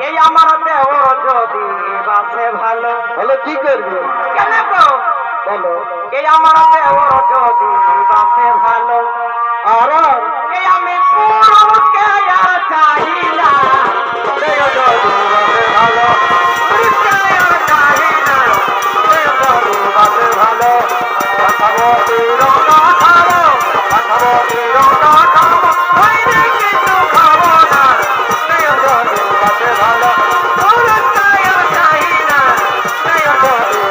এই আমার দেহ যদি বাসে ভালো তাহলে কি করবে? কেন বলো। এই আমার দেহ যদি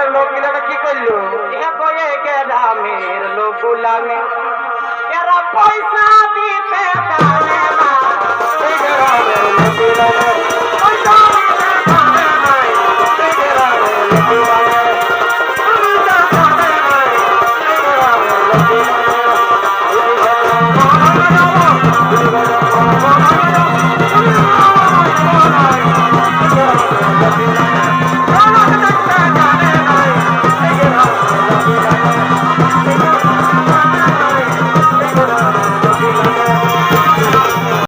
গ্রামের লোকগুলো কি করল? এরা কয়ে গ্রামের লোক গুলামে? এরা পয়সা দিতে পারে না। গ্রামের লোকগুলামে